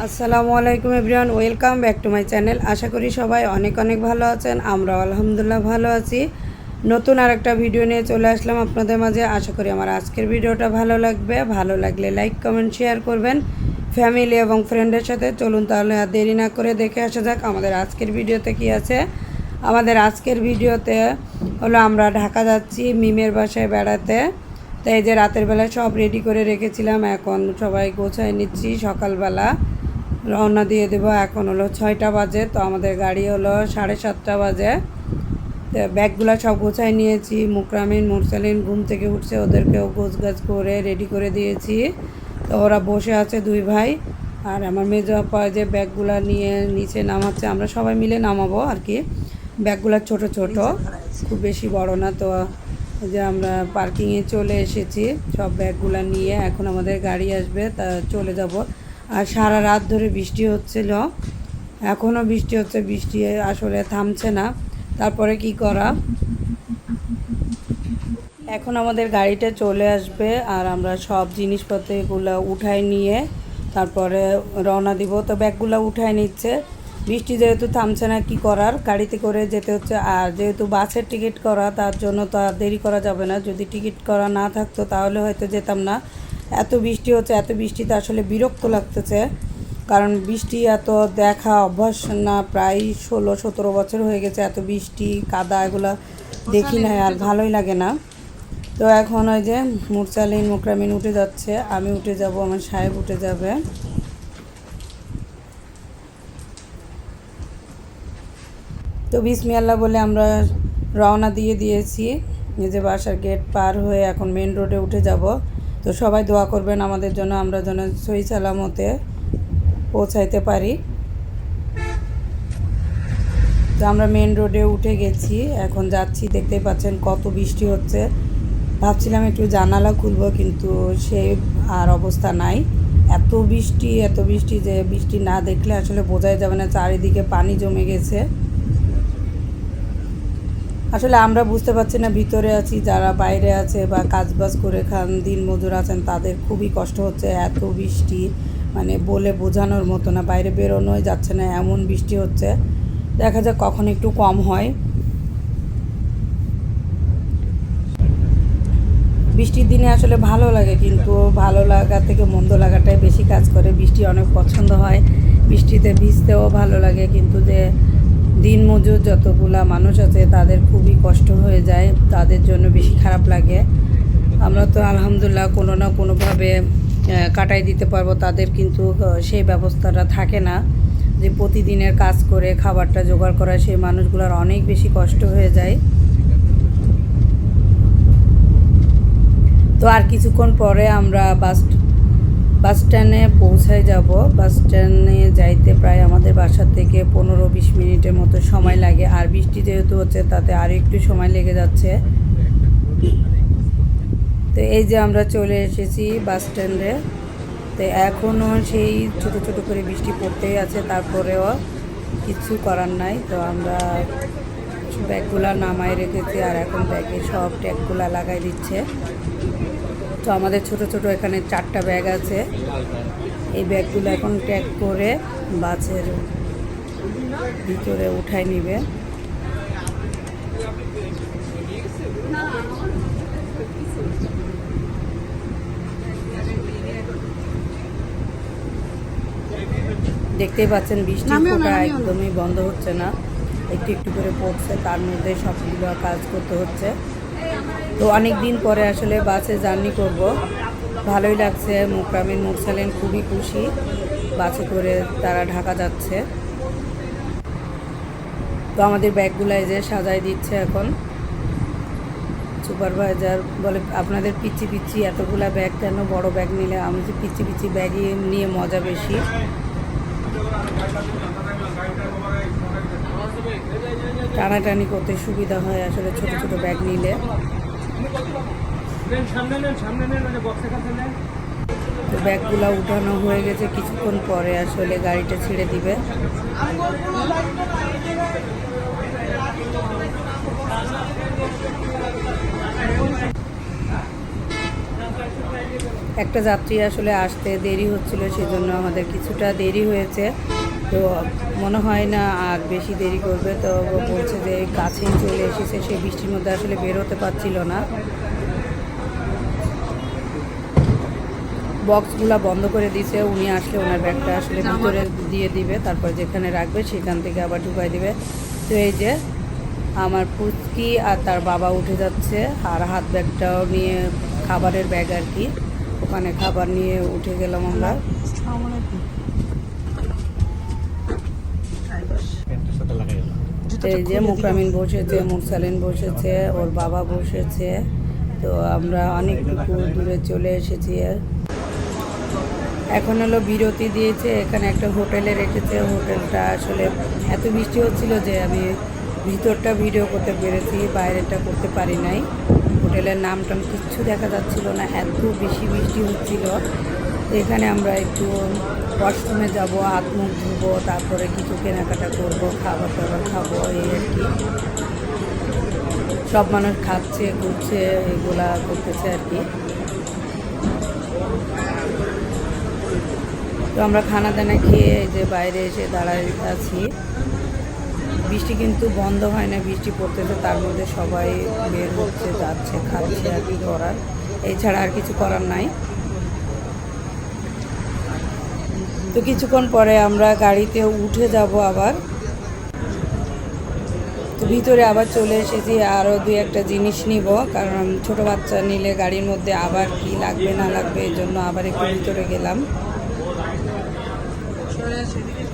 আসসালামু আলাইকুম everyone, welcome back to my channel. আশা করি সবাই অনেক অনেক ভালো আছেন আমরা আলহামদুলিল্লাহ ভালো আছি। নতুন আর একটা ভিডিও নিয়ে চলে আসলাম আপনাদের মাঝে। আশা করি আমার আজকের ভিডিওটা ভালো লাগবে। ভালো লাগলে লাইক, কমেন্ট, শেয়ার করবেন। ফ্যামিলি এবং ফ্রেন্ডের সাথে চলুন তাহলে আর দেরি না করে দেখে আসা যাক আমাদের আজকের ভিডিওতে কি আছে। আমাদের আজকের ভিডিওতে হলো আমরা ঢাকা যাচ্ছি, মিমের বাসায় বেড়াতে। তো এই যে রাতের বেলা সব রেডি করে রেখেছিলাম এখন সবাই গোছায় নিচ্ছি। সকালবেলা রওনা দিয়ে দেবো এখন হলো ছয়টা বাজে তো আমাদের গাড়ি হলো সাড়ে সাতটা বাজে। তো ব্যাগগুলো সব গোছায় নিয়েছি মুকরামিন মুরসালিন ঘুম থেকে উঠছে ওদেরকেও গোছ গাছ করে রেডি করে দিয়েছি। তো ওরা বসে আছে দুই ভাই আর আমার মেজো আপা যে ব্যাগগুলো নিয়ে নিচে নামাচ্ছে আমরা সবাই মিলে নামাবো আর কি। ব্যাগগুলো ছোট ছোট খুব বেশি বড় না তো যে আমরা পার্কিংয়ে চলে এসেছি। সব ব্যাগগুলো নিয়ে এখন আমাদের গাড়ি আসবে, তা চলে যাব। আর সারা রাত ধরে বৃষ্টি হচ্ছিল। এখনও বৃষ্টি হচ্ছে, বৃষ্টি আসলে থামছে না। তারপরে কি করা? এখন আমাদের গাড়িটা চলে আসবে আর আমরা সব জিনিসপত্রগুলো উঠাই নিয়ে তারপরে রওনা দিব। তো ব্যাগগুলো উঠাই নিচ্ছে। বৃষ্টি যেহেতু থামছে না, কি করার? গাড়িতে করে যেতে হচ্ছে। আর যেহেতু বাসের টিকিট করা, তার জন্য তো আর দেরি করা যাবে না। যদি টিকিট করা না থাকতো, তাহলে হয়তো যেতাম না। এত বৃষ্টি হচ্ছে, এত বৃষ্টিতে আসলে বিরক্ত লাগতেছে। কারণ বৃষ্টি এত দেখা অভ্যাস না, প্রায় ষোলো, সতেরো বছর হয়ে গেছে এত বৃষ্টি, কাদা এগুলো দেখি না আর ভালোই লাগে না। তো এখন ওই যে মুরসালিন, মুকরামিন উঠে যাচ্ছে। আমি উঠে যাব, আমার সাহেব উঠে যাবে। তো বিসমি আল্লাহ বলে আমরা রওনা দিয়ে দিয়েছি। নিজে বাসার গেট পার হয়ে এখন মেন রোডে উঠে যাব। তো সবাই দোয়া করবেন আমাদের জন্য আমরা যেন সই সালামতে পৌঁছাইতে পারি। তো আমরা মেন রোডে উঠে গেছি। এখন যাচ্ছি, দেখতেই পাচ্ছেন কত বৃষ্টি হচ্ছে। ভাবছিলাম একটু জানালা খুলবো, কিন্তু সে আর অবস্থা নাই। এত বৃষ্টি এত বৃষ্টি যে বৃষ্টি না দেখলে আসলে বোঝাই যাবে না, চারিদিকে পানি জমে গেছে। আসলে আমরা বুঝতে পারছি না ভিতরে আছি, যারা বাইরে আছে বা কাজবাজ করে খান, দিন মজুর আছেন, তাদের খুবই কষ্ট হচ্ছে, এত বৃষ্টি মানে বলে বোঝানোর মতো না, বাইরে বেরোনোই যাচ্ছে না, এমন বৃষ্টি হচ্ছে। দেখা যাক কখন একটু কম হয়। বৃষ্টির দিনে আসলে ভালো লাগে, কিন্তু ভালো লাগা থেকে মন্দ লাগাটাই বেশি কাজ করে। বৃষ্টি অনেক পছন্দ হয়, বৃষ্টিতে ভিজতেও ভালো লাগে, কিন্তু যে দিন মজুর যতগুলা মানুষ আছে, তাদের খুবই কষ্ট হয়ে যায়, তাদের জন্য বেশি খারাপ লাগে। আমরা তো আলহামদুলিল্লাহ কোনো না কোনোভাবে কাটাই দিতে পারব, তাদের কিন্তু সেই ব্যবস্থাটা থাকে না। যে প্রতিদিনের কাজ করে খাবারটা জোগাড় করা, সেই মানুষগুলোর অনেক বেশি কষ্ট হয়ে যায়। তো আর কিছুক্ষণ পরে আমরা বাস বাস স্ট্যান্ডে পৌঁছায় যাব। বাস স্ট্যান্ডে যাইতে প্রায় আমাদের বাসা থেকে পনেরো বিশ মিনিটের মতো সময় লাগে। আর বৃষ্টি যেহেতু হচ্ছে, তাতে আরও একটু সময় লেগে যাচ্ছে। তো এই যে আমরা চলে এসেছি বাস স্ট্যান্ডে। তো এখনও সেই ছোট ছোট করে বৃষ্টি পড়তেই আছে, তারপরেও কিছু করার নাই। তো আমরা ব্যাগগুলা নামায় রেখেছি, আর এখন ব্যাগে সব ট্যাগগুলা লাগাই দিচ্ছে। তো আমাদের ছোট ছোট এখানে চারটা ব্যাগ আছে। এই ব্যাগগুলো এখন ট্যাগ করে বাসের ভিতরে উঠাই নিবে। দেখতেই পাচ্ছেন বৃষ্টি ফোটা একদমই বন্ধ হচ্ছে না। একটু একটু করে পড়ছে তার মধ্যে সবগুলো কাজ করতে হচ্ছে। তো অনেক দিন পরে আসলে বাসে জার্নি করব। ভালোই লাগছে মুকরামিন মুরসালিন খুবই খুশি। বাসে করে তারা ঢাকা যাচ্ছে। তো আমাদের ব্যাগগুলো যে সাজাই দিচ্ছে এখন। সুপারভাইজার বলে, আপনাদের পিচ্ছি পিচ্ছি এতগুলা ব্যাগ কেন? বড় ব্যাগ নিলে আমি যে পিচ্ছি পিচ্ছি ব্যাগই নিয়ে মজা বেশি। টানাটানি করতে সুবিধা হয় আসলে ছোট ছোট ব্যাগ নিলে। তো ব্যাগগুলো উঠানো হয়ে গেছে, কিছুক্ষণ পরে আসলে গাড়িটা ছেড়ে দিবে। একটা যাত্রী আসলে আসতে দেরি হচ্ছিল, সেজন্য আমাদের কিছুটা দেরি হয়েছে। তো মনে হয় না আর বেশি দেরি করবে। তো বলছে যে কাছেই চলে এসেছে, সেই বৃষ্টির মধ্যে আসলে বের হতে পারছিল না। বক্সগুলো বন্ধ করে দিয়েছে উনি আসলে ওনার ব্যাগটা আসলে ভিতরে দিয়ে দিবে, তারপর যেখানে রাখবে সেখান থেকে আবার ঢুকাই দিবে। তো এই যে আমার পুচকি আর তার বাবা উঠে যাচ্ছে, আর হাত ব্যাগটাও নিয়ে খাবারের ব্যাগ আর কি। ওখানে খাবার নিয়ে উঠে গেলাম আমরা। এই যে মুকরামিন বসেছে মুরসালিন বসেছে ওর বাবা বসেছে। তো আমরা অনেকটুকু দূরে চলে এসেছি। এখন হলো বিরতি দিয়েছে এখানে একটা হোটেলে রেখেছে। হোটেলটা আসলে এত বৃষ্টি হচ্ছিল যে আমি ভিতরটা ভিডিও করতে পেরেছি বাইরেটা করতে পারি নাই। হোটেলের নাম টাম কিচ্ছু দেখা যাচ্ছিল না এত বেশি বৃষ্টি হচ্ছিল। এখানে আমরা একটু ওয়াশরুমে যাব, হাত মুখ ধুবো, তারপরে কিছু কেনাকাটা করব খাবার দাবার খাব, এই আর কি। সব মানুষ খাচ্ছে, ঘুরছে, এগুলা করতেছে আর কি। তো আমরা খানা দানা খেয়ে যে বাইরে এসে দাঁড়ায় আছি। বৃষ্টি কিন্তু বন্ধ হয় না, বৃষ্টি পড়তেছে, তার মধ্যে সবাই বের হচ্ছে, যাচ্ছে, খাচ্ছে আর কি করার। এছাড়া আর কিছু করার নাই। তো কিছুক্ষণ পরে আমরা গাড়িতে উঠে যাব আবার। তো ভিতরে আবার চলে এসেছি আরও দুই একটা জিনিস নিব, কারণ ছোট বাচ্চা নিলে গাড়ির মধ্যে আবার কি লাগবে না লাগবে এই জন্য আবার একটু ভিতরে গেলাম।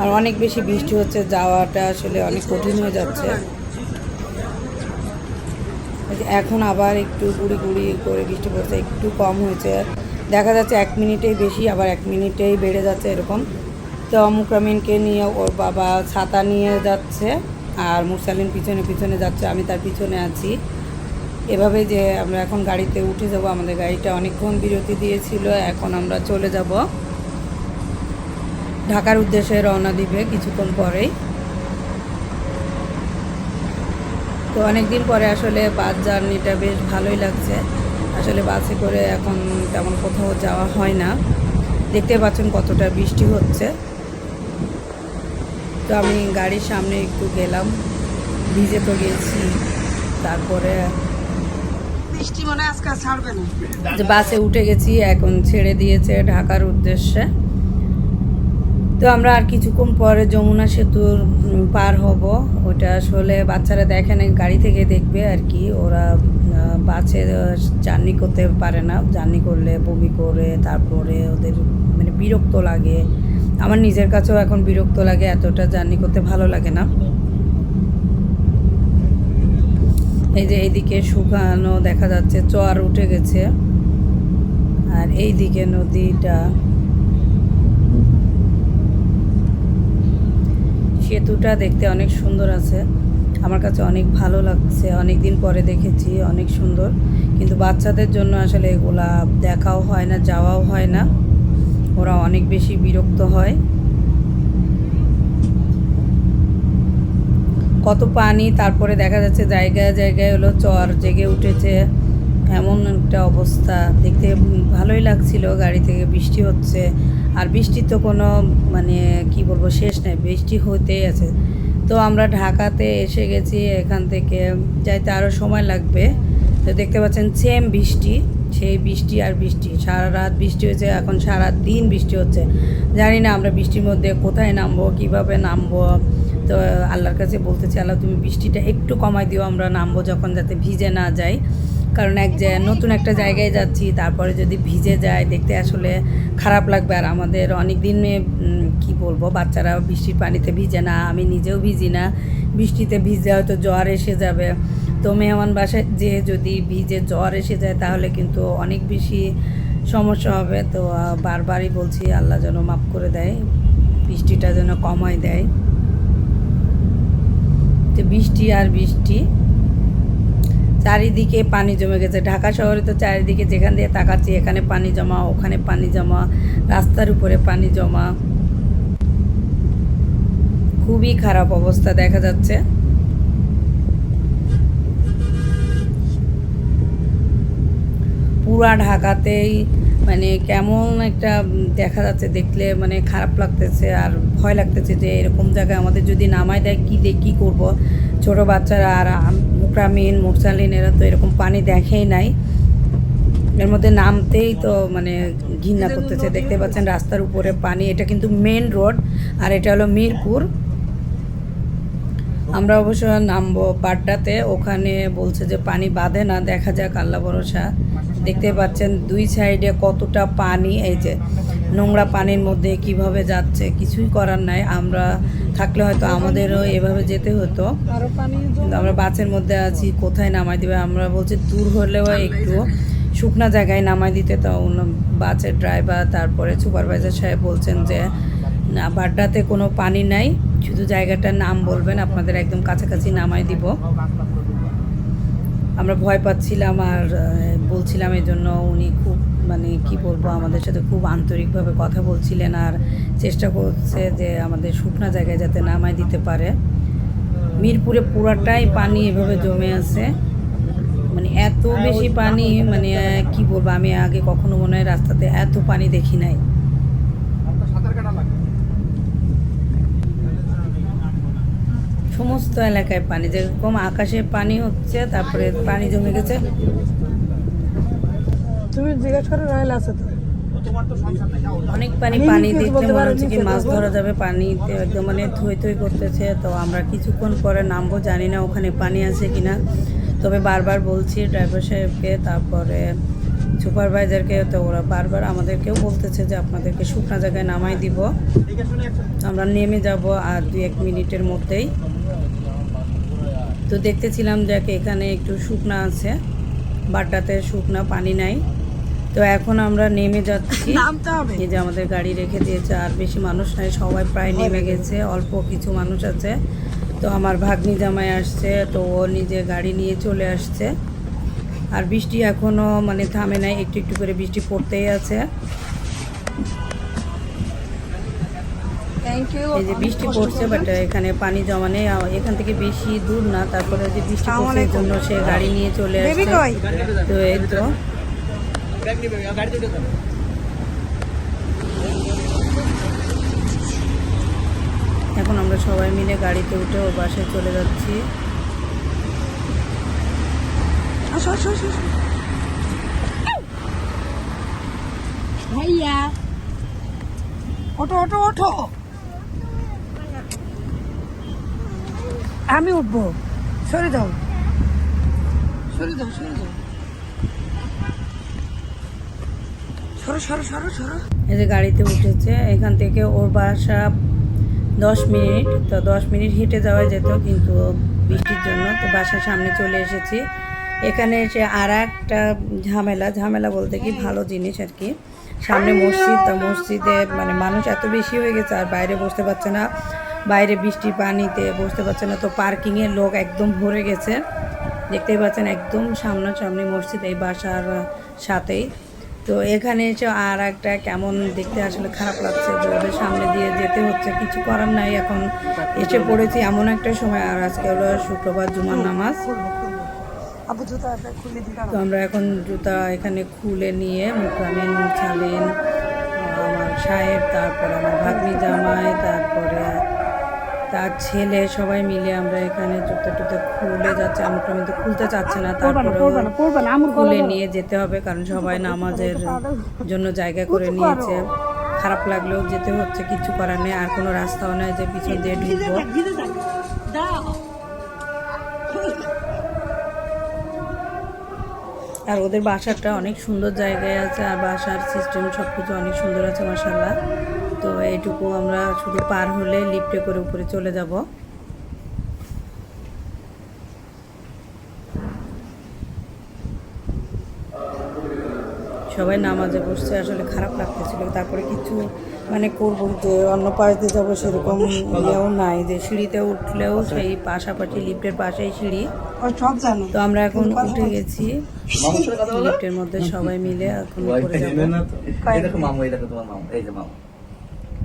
আর অনেক বেশি বৃষ্টি হচ্ছে, যাওয়াটা আসলে অনেক কঠিন হয়ে যাচ্ছে। এখন আবার একটু গুড়ি গুড়ি করে বৃষ্টি পড়ছে, একটু কম হয়েছে। দেখা যাচ্ছে এক মিনিটেই বেশি, আবার এক মিনিটেই বেড়ে যাচ্ছে এরকম। তো মুকরামিনকে নিয়ে ওর বাবা ছাতা নিয়ে যাচ্ছে, আর মুরসালিন পিছনে পিছনে যাচ্ছে, আমি তার পিছনে আছি। এভাবে যে আমরা এখন গাড়িতে উঠে যাব, আমাদের গাড়িটা অনেকক্ষণ বিরতি দিয়েছিল, এখন আমরা চলে যাব। ঢাকার উদ্দেশ্যে রওনা দিবে কিছুক্ষণ পরেই। তো অনেক দিন পরে আসলে বাস জার্নিটা বেশ ভালোই লাগছে। আসলে বাসে করে এখন তেমন কোথাও যাওয়া হয় না। দেখতে পাচ্ছেন কতটা বৃষ্টি হচ্ছে। তো আমি গাড়ির সামনে একটু গেলাম ভিজে তো গেছি। তারপরে বৃষ্টি মনে আজকে ছাড়বে না। যে বাসে উঠে গেছি এখন ছেড়ে দিয়েছে ঢাকার উদ্দেশ্যে। তো আমরা আর কিছুক্ষণ পরে যমুনা সেতুর পার হব। ওটা আসলে বাচ্চারা দেখে না গাড়ি থেকে দেখবে আর কি। ওরা বাসে জার্নি করতে পারে না। জার্নি করলে বমি করে, তারপরে ওদের মানে বিরক্ত লাগে। আমার নিজের কাছেও এখন বিরক্ত লাগে, এতটা জার্নি করতে ভালো লাগে না। এই যে এইদিকে শুকানো দেখা যাচ্ছে, চর উঠে গেছে। আর এইদিকে নদীটা। সেতুটা দেখতে অনেক সুন্দর আছে। আমার কাছে অনেক ভালো লাগছে অনেক দিন পরে দেখেছি, অনেক সুন্দর। কিন্তু বাচ্চাদের জন্য আসলে এগুলা দেখাও হয় না, যাওয়াও হয় না। ওরা অনেক বেশি বিরক্ত হয়। কত পানি, তারপরে দেখা যাচ্ছে জায়গায় জায়গায় হলো চর জেগে উঠেছে। এমন একটা অবস্থা। দেখতে ভালোই লাগছিল, গাড়ি থেকে বৃষ্টি হচ্ছে। আর বৃষ্টির তো কোনো মানে কি বলব, শেষ নেই। বৃষ্টি হতেই আছে। তো আমরা ঢাকাতে এসে গেছি এখান থেকে। যাইতে আরও সময় লাগবে। তো দেখতে পাচ্ছেন সেম বৃষ্টি, সেই বৃষ্টি আর বৃষ্টি। সারা রাত বৃষ্টি হয়েছে, এখন সারা দিন বৃষ্টি হচ্ছে। জানি না আমরা বৃষ্টির মধ্যে কোথায় নামবো, কীভাবে নামবো। তো আল্লাহর কাছে বলতেছি, আল্লাহ, তুমি বৃষ্টিটা একটু কমাই দিও, আমরা নামবো যখন যাতে ভিজে না যাই। কারণ এক জায়গায় নতুন একটা জায়গায় যাচ্ছি, তারপরে যদি ভিজে যায়, দেখতে আসলে খারাপ লাগবে। আর আমাদের অনেক দিন কি বলব, বাচ্চারা বৃষ্টির পানিতে ভিজে না, আমি নিজেও ভিজি না। বৃষ্টিতে ভিজে হয়তো জ্বর এসে যাবে। তো মেহমান বাসায় যে যদি ভিজে জ্বর এসে যায়, তাহলে কিন্তু অনেক বেশি সমস্যা হবে। তো বারবারই বলছি, আল্লাহ যেন মাফ করে দেয়, বৃষ্টিটা যেন কমায় দেয়। তো বৃষ্টি আর বৃষ্টি চারিদিকে পানি জমে গেছে। ঢাকা শহরে তো চারিদিকে যেখান দিয়ে তাকাচ্ছি, এখানে পানি জমা, ওখানে পানি জমা, রাস্তার উপরে পানি জমা। খুবই খারাপ অবস্থা দেখা যাচ্ছে। পুরা ঢাকাতেই মানে কেমন একটা দেখা যাচ্ছে, দেখলে মানে খারাপ লাগতেছে আর ভয় লাগতেছে যে এরকম জায়গায় আমাদের যদি নামায় দেয়, কী দিয়ে কী করব? ছোটো বাচ্চারা আর মুকরামিন, মুরসালিন, এরা তো এরকম পানি দেখেই নাই। এর মধ্যে নামতেই তো মানে ঘৃণা করতেছে। দেখতে পাচ্ছেন রাস্তার উপরে পানি। এটা কিন্তু মেন রোড আর এটা হলো মিরপুর। আমরা অবশ্য নামবো বাড্ডাতে। ওখানে বলছে যে পানি বাঁধে না, দেখা যাক, আল্লাহ ভরসা। দেখতে পাচ্ছেন দুই সাইডে কতটা পানি, এই যে নোংরা পানির মধ্যে কীভাবে যাচ্ছে, কিছুই করার নাই। আমরা থাকলে হয়তো আমাদেরও এভাবে যেতে হতো। কিন্তু আমরা বাসের মধ্যে আছি, কোথায় নামাই দেবে? আমরা বলছি দূর হলেও একটু শুকনা জায়গায় নামাই দিতে। তো অন্য- বাসের ড্রাইভার তারপরে সুপারভাইজার সাহেব বলছেন যে বাড্ডাতে কোনো পানি নাই, শুধু জায়গাটার নাম বলবেন, আপনাদের একদম কাছাকাছি নামাই দিব। আমরা ভয় পাচ্ছিলাম আর বলছিলাম এই জন্য উনি খুব মানে কি বলব, আমাদের সাথে খুব আন্তরিকভাবে কথা বলছিলেন। আর চেষ্টা করছে যে আমাদের শুকনা জায়গায় যাতে নামাই দিতে পারে। মিরপুরে পুরাটাই পানি এভাবে জমে আছে। মানে এত বেশি পানি মানে কি বলব, আমি আগে কখনো মনে হয় রাস্তাতে এত পানি দেখি নাই। সমস্ত এলাকায় পানি, যেরকম আকাশে পানি হচ্ছে, তারপরে পানি জমে গেছে। তুমি জিজ্ঞাসা করে রয়েল আছে তো? অনেক পানি পানি দেখলে বলতে মনে হচ্ছে কি মাছ ধরা যাবে পানিতে একদম মানে থই থই করতেছে তো আমরা কিছুক্ষণ পরে নামবো জানি না ওখানে পানি আছে কি না তবে বারবার বলছি ড্রাইভার সাহেবকে তারপরে সুপারভাইজারকে তো ওরা বারবার আমাদেরকেও বলতেছে যে আপনাদেরকে শুকনা জায়গায় নামাই দিব। আমরা নেমে যাব আর দুই এক মিনিটের মধ্যেই। তো দেখতেছিলাম যে এখানে একটু শুকনা আছে বাড্ডাতে শুকনা পানি নাই। তো এখন আমরা নেমে যাচ্ছি। এই যে আমাদের গাড়ি রেখে দিয়েছে আর বেশি মানুষ নাই সবাই প্রায় নেমে গেছে অল্প কিছু মানুষ আছে। তো আমার ভাগ্নি জামাই আসছে তো ও নিজে গাড়ি নিয়ে চলে আসছে। আর বৃষ্টি এখনও মানে থামে নাই একটু একটু করে বৃষ্টি পড়তেই আছে। এই যে বৃষ্টি পড়ছে বাট এখানে পানি জমা নেই। এখান থেকে বেশি দূর না তারপরে যে বৃষ্টি পড়ছে জন্য সে গাড়ি নিয়ে চলে আসছে। তো এই তো ব্যাগ নিবে গাড়িতে উঠে যাবে এখন আমরা সবাই মিলে গাড়িতে উঠে ও বাসায় চলে যাচ্ছি। ভাইয়া আমি উঠবো। সরে যাও। সরে যাও সরে যাও। সরো সরো সরো সরো। এই যে গাড়িতে উঠেছে, এখান থেকে ওর বাসা দশ মিনিট, তো দশ মিনিট হেঁটে যাওয়া যেত, কিন্তু বৃষ্টির জন্য তো বাসার সামনে চলে এসেছি। এখানে এসে আর একটা ঝামেলা ঝামেলা বলতে কি ভালো জিনিস আর কি। সামনে মসজিদ, তো মসজিদে মানে মানুষ এত বেশি হয়ে গেছে, আর বাইরে বসতে পারছে না। বাইরে বৃষ্টি পানিতে বসতে পারছে না, তো পার্কিংয়ের লোক একদম ভরে গেছে। দেখতেই পাচ্ছেন একদম সামনাসামনি মসজিদ, এই বাসার সাথেই। তো এখানে এসে আর একটা কেমন দেখতে আসলে খারাপ লাগছে যে ওদের সামনে দিয়ে যেতে হচ্ছে কিছু করার নাই এখন এসে পড়েছি এমন একটা সময় আর আজকে হলো শুক্রবার জুমার নামাজ। তো আমরা এখন জুতা এখানে খুলে নিয়ে মুখামিন মুছালিন আমার সাহেব তারপরে আমার ভাগ্নি জামাই তারপরে তার ছেলে সবাই মিলে আমরা এখানে জুতো টুতো খুলে যাচ্ছে আমরা তো খুলতে চাচ্ছে না তারপরে পড়বা না আমুর খুলে নিয়ে যেতে হবে কারণ সবাই নামাজের জন্য জায়গা করে। নিয়েছে। খারাপ লাগলেও যেতে হচ্ছে কিছু করার নেই আর কোনো রাস্তাও নেই যে পিছন দিয়ে ঢুকবো। আর ওদের বাসাটা অনেক সুন্দর জায়গায় আছে, আর বাসার সিস্টেম সব কিছু অনেক সুন্দর আছে মাসাল্লাহ তো এইটুকু আমরা শুধু পার হলে লিফটে করে উপরে চলে যাব। সবাই নামাজে বসছে আসলে খারাপ লাগতেছিল। তারপরে কিছু মানে করব যে অন্য পাশ দিয়ে যাব সেরকম ইয়েও নাই যে সিঁড়িতে উঠলেও সেই পাশাপাশি লিফটের পাশেই সিঁড়ি। ও সব জানো। তো আমরা এখন উঠে গেছি। লিফটের মধ্যে সবাই মিলে এখন উপরে যাব। এই দেখো মামু এই দেখো তোমার মামু এই যে মামু।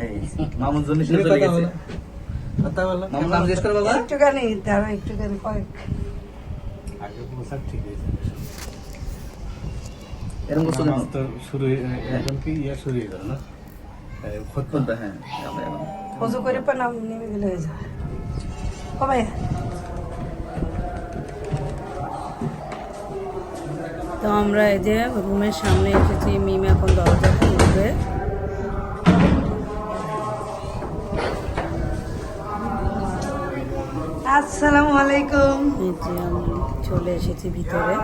এই মামুর জন্য চলে গেছে। মামুর নাম জিজ্ঞেস করো বাবা। একটুখানি দাঁড়া একটুখানি কয়েক। আগে ঠিক আছে এরকম তো শুরু এখন কি? ইয়ে শুরু হয়ে গেল না? এই হ্যাঁ আমরা অজু করে পা নাম নেমে গেলে হয়ে যাবে কবে? তো আমরা এই যে রুমের সামনে এসেছি মিম এখন দরজা খুলবে। আসসালামু আলাইকুম। এই যে আমি চলে এসেছি ভিতরে।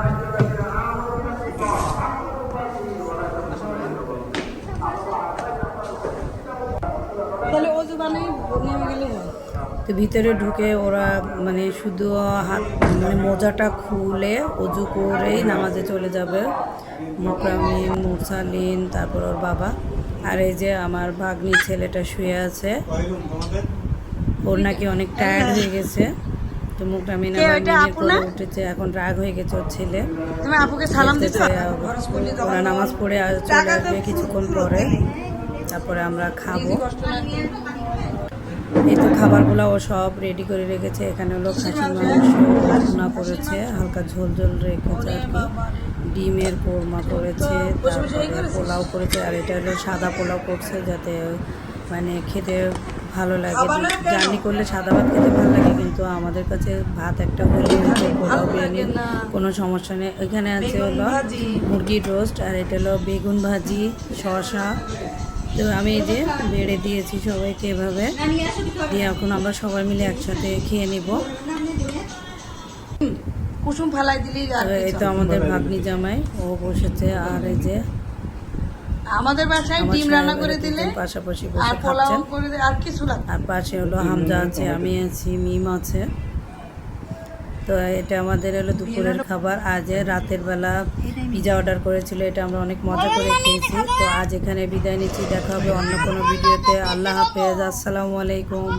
তাহলে নেমে গেলে হয়। তো ভিতরে ঢুকে ওরা মানে শুধু হাত মানে মোজাটা খুলে অজু করেই নামাজে চলে যাবে। মোকরামিন মুরসালিন তারপর ওর বাবা। আর এই যে আমার ভাগ্নি ছেলেটা শুয়ে আছে ওর নাকি অনেক টায়ার্ড হয়ে গেছে। তো মুকরামিন করে উঠেছে এখন রাগ হয়ে গেছে ওর ছেলে। আপুকে সালাম দিতে ওরা নামাজ পড়ে চলে আসবে কিছুক্ষণ পরে। তারপরে আমরা খাব। এই তো খাবারগুলো ও সব রেডি করে রেখেছে। এখানে হলো খাসির মাংস রান্না করেছে হালকা ঝোল ঝোল রেখেছে আর কি। ডিমের কোরমা করেছে তারপরে পোলাও করেছে আর এটা হলো সাদা পোলাও করছে যাতে মানে খেতে ভালো লাগে। জার্নি করলে সাদা ভাত খেতে ভালো লাগে, কিন্তু আমাদের কাছে ভাত একটা হলে পোলাও, বিরিয়ানি, কোনো সমস্যা নেই। এখানে আছে হলো মুরগির রোস্ট আর এটা হলো বেগুন ভাজি, শসা তো আমি এই যে বেড়ে দিয়েছি সবাইকে এভাবে। দিয়ে এখন আমরা সবাই মিলে একসাথে খেয়ে নিব। কুসুম ফালাই দিলি এই তো আমাদের ভাগ্নি জামাই ও বসেছে আর এই যে আমাদের বাসায় ডিম রান্না করে দিলে পাশাপাশি আর পোলাও করে আর কিছু আর পাশে হলো হামজা আছে আমি আছি মিম আছে। তো এটা আমাদের হলো দুপুরের খাবার। আজ রাতের বেলা পিজা অর্ডার করেছিল, এটা আমরা অনেক মজা করে খেয়েছি। তো আজ এখানে বিদায় নিচ্ছি, দেখা হবে অন্য কোনো ভিডিওতে। আল্লাহ হাফেজ, আসসালামু আলাইকুম।